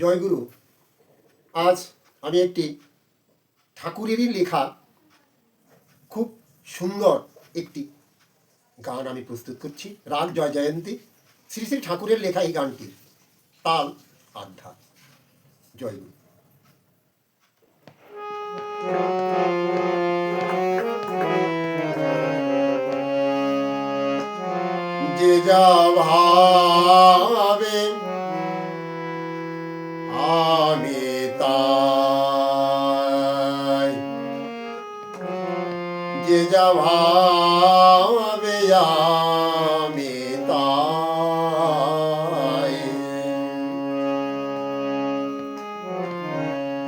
জয়গুরু, আজ আমি একটি ঠাকুরেরই লেখা, খুব সুন্দর একটি গান আমি প্রস্তুত করছি। রাগ জয় জয়ন্তী, শ্রী শ্রী ঠাকুরের লেখা এই গানটি, তাল আধ্যা জয়গুরু। যে যা ভাবে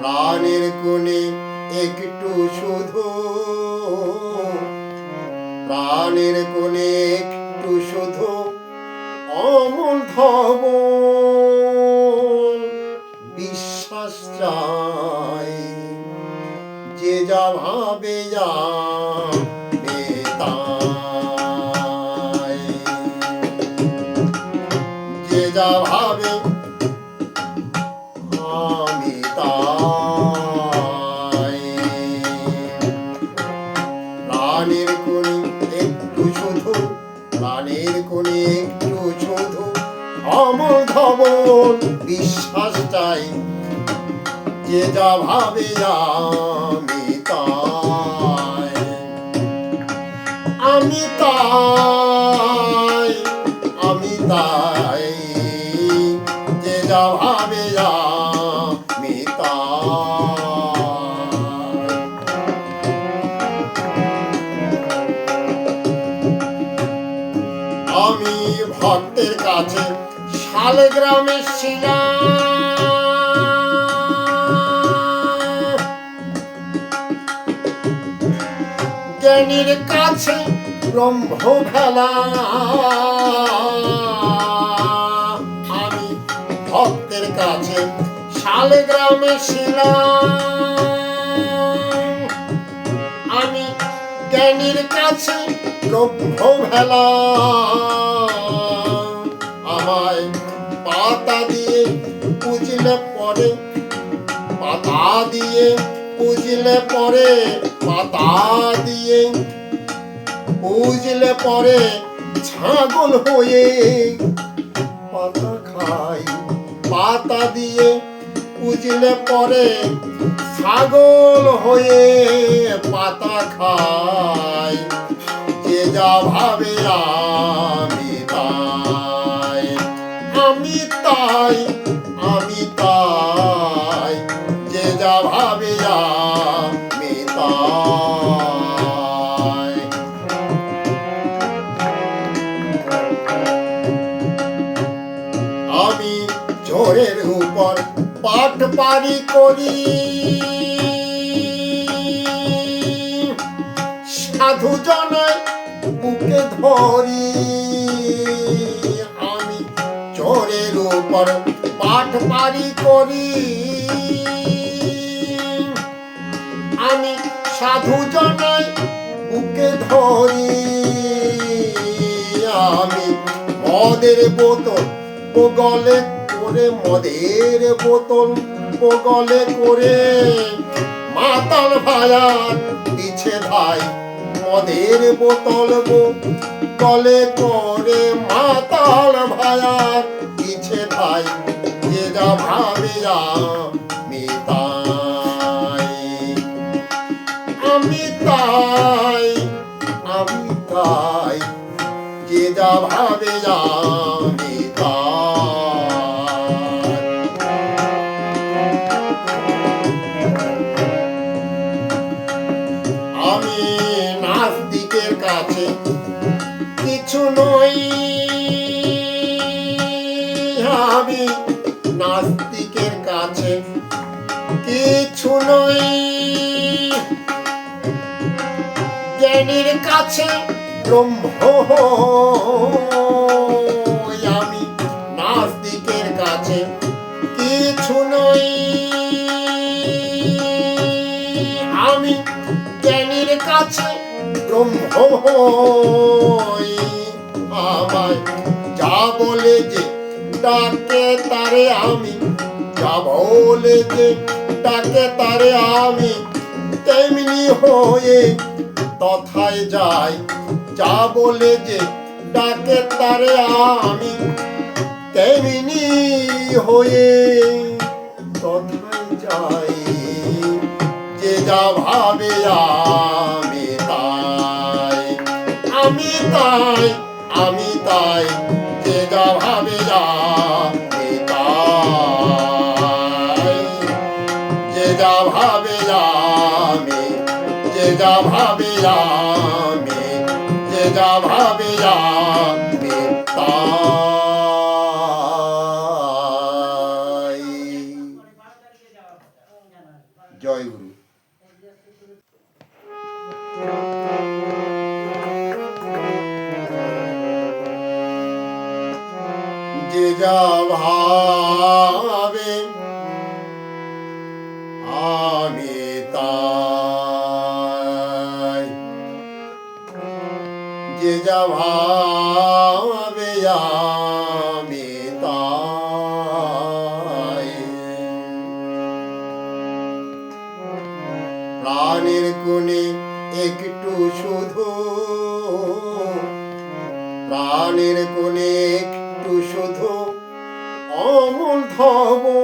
প্রাণের কোণে একটু শুধু। প্রাণের কোণে একটু শুধু অমল ধব বিশ্বাস চাই যে যা ভাবে যা প্রাণের কোণে একটু শুধু অমল ধবল বিশ্বাস চাই। যে যা ভাবে আমি তাই। আমি তাই আমি তাই। যে যা ভাবে আমি তাই। ভক্তের কাছে শালগ্রামে ছিলাম জ্ঞানীর কাছে ব্রহ্ম আমি ভক্তের কাছে শালগ্রামে ছিলাম আমি জ্ঞানীর কাছে লভ্য ভেলা আমায় পাতা দিয়ে পুজলে পরে, পাতা দিয়ে পুজলে পরে, পাতা দিয়ে পুজলে পরে ছাগল হয়ে পাতা খাই পাতা দিয়ে পুজলে পরে ছাগল হয়ে পাতা খাই যে যা ভাবে আমি জোরের উপর পাট পারি করি। সাধু জনায় বুকে ধরি। আমি জোরের উপর পাট পারি করি। আমি সাধু জনায় বুকে ধরি। আমি মদের বোতল বগলে করে মদের বোতল বগলে করে মাতাল ভায়ার পিছে ভাই মদের বোতল গলে করে মাতাল ভায়ার পিছে ভাই যে যা জ্ঞানীর কাছে ব্রহ্ম আমি নাস্তিকের কাছে। কিছু নই। আমি জ্ঞানীর কাছে ব্রহ্ম আমায় যা বলে যে ডাকে তারে আমি, যা বলে যে ডাকে তারে আমি, তেমনি হয়ে তথায় যাই, যা বলে যে ডাকে তারে আমি তেমনি হয়ে। তথায় যাই, যে যা ভাবে আমি তাই আমি তাই আমি তাই যে ভাবিয়া আমি যে যা ভাবে তাই প্রাণের কোণে একটু শুধু প্রাণের কোণে একটু শুধু অমল ধব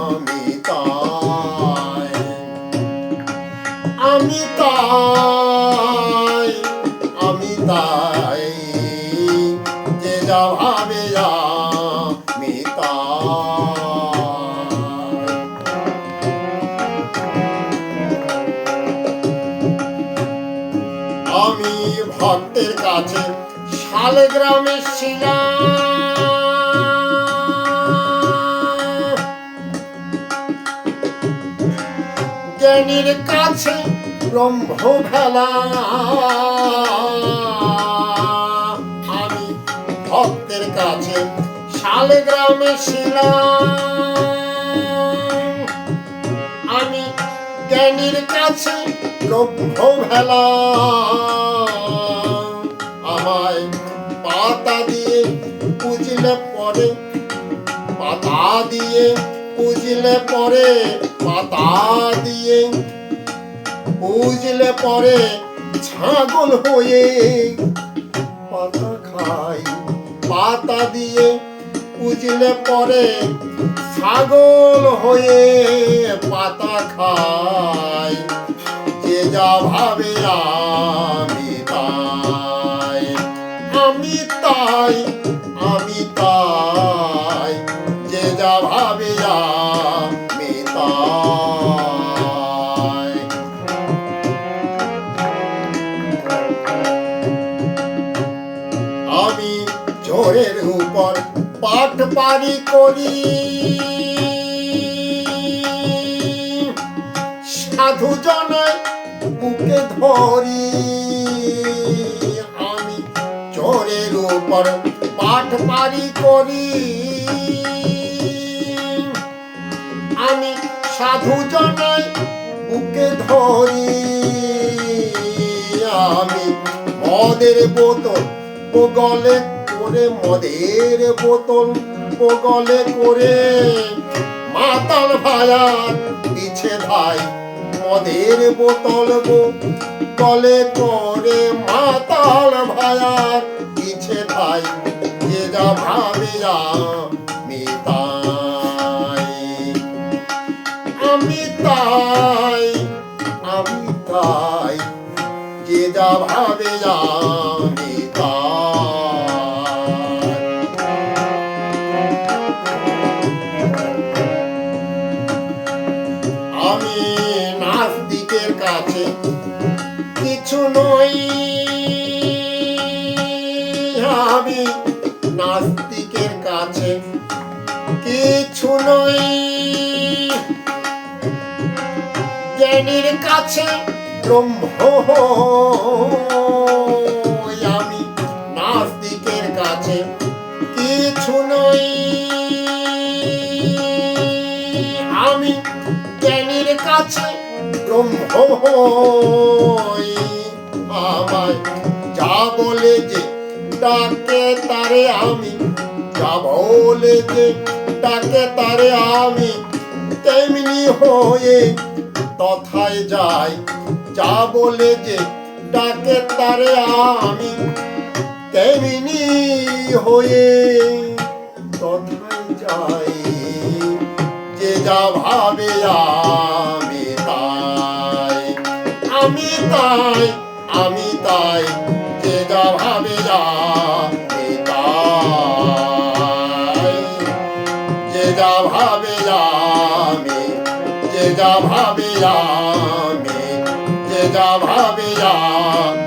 ভক্তের কাছে শালগ্রামে ছিলাম। জ্ঞানীর কাছে ব্রহ্ম ভেলা আমি ভক্তের কাছে শালগ্রামে ছিলাম। আমি জ্ঞানীর কাছে লভ্য ভেলা দিয়ে পুজলে পরে, পাতা দিয়ে পুজলে পরে ছাগল হয়ে পাতা খাই পাতা দিয়ে পুজলে পরে ছাগল হয়ে পাতা খাই যে যা ভাবে আমি তাই আমি তাই পাট পারি করি। সাধু জনায় বুকে ধরি। আমি ঝোরের উপর পাট পারি করি। আমি সাধু জনায় বুকে ধরি। আমি মদের বোতল পোগলে করে মদের বোতল বগলে করে মাতাল ভায়া পিছে ভাই মদের বোতল গলে করে মাতাল ভায়া পিছে ভাই যে যা ভাবে আমি নাস্তিকের কাছে কিছু নই। জ্ঞানীর কাছে ব্রহ্ম আমি, নাস্তিকের কাছে কিছু নই। আমি জ্ঞানীর কাছে ব্রহ্ম আমায়। যা বলে যে ডাকে তারে আমি, যা বলে যে ডাকে তারে আমি, তেমনি হয়ে তথায় যাই। যা বলে যে ডাকে তারে আমি, তেমনি হয়ে তথায় যাই। যে যা ভাবে আমি তাই আমি তাই তাই যে যা ভাবে আমি তাই। যে যা ভাবে আমি যে যা ভাবে আমি যে যা ভাবে আমি